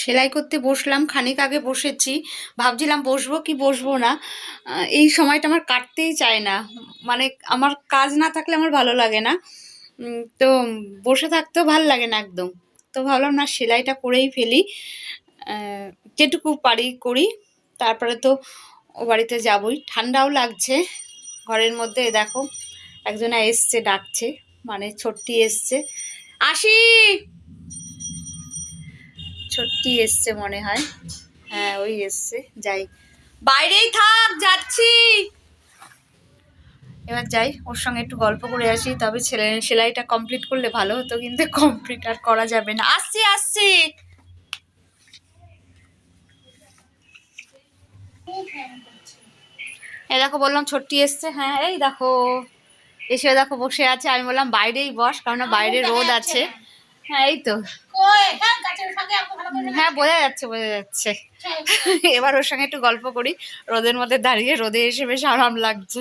সেলাই করতে বসলাম, খানিক আগে বসেছি। ভাবছিলাম বসবো কি বসবো না। এই সময়টা আমার কাটতেই চায় না। মানে আমার কাজ না থাকলে আমার ভালো লাগে না। তো বসে থাকতেও ভালো লাগে না একদম। তো ভাবলাম না, সেলাইটা করেই ফেলি। যেটুকু পারি করি। তারপরে তো ও বাড়িতে যাবই। ঠান্ডাও লাগছে। ঘরের মধ্যে দেখো, একজনা এসছে, ডাকছে। মানে ছোট্টি এসছে। আসি ছোট্টি এসছে মনে হয়। হ্যাঁ ওই এসছে যাই। বাইরেই থাক যাচ্ছি। এবার যাই ওর সঙ্গে একটু গল্প করে আসি তবে ছেলে সেলাইটা কমপ্লিট করলে ভালো হতো কিন্তু কমপ্লিট আর করা যাবে না। আসছি আসছি। দেখো বললাম ছোট্টি এসছে। হ্যাঁ এই দেখো এসে দেখো বসে আছে। আমি বললাম বাইরেই বস কারণ বাইরে রোদ আছে। হ্যাঁ এই তো। হ্যাঁ বোঝা যাচ্ছে বোঝা যাচ্ছে। এবার ওর সঙ্গে একটু গল্প করি। রোদের মধ্যে দাঁড়িয়ে রোদে এসে বেশ আরাম লাগছে।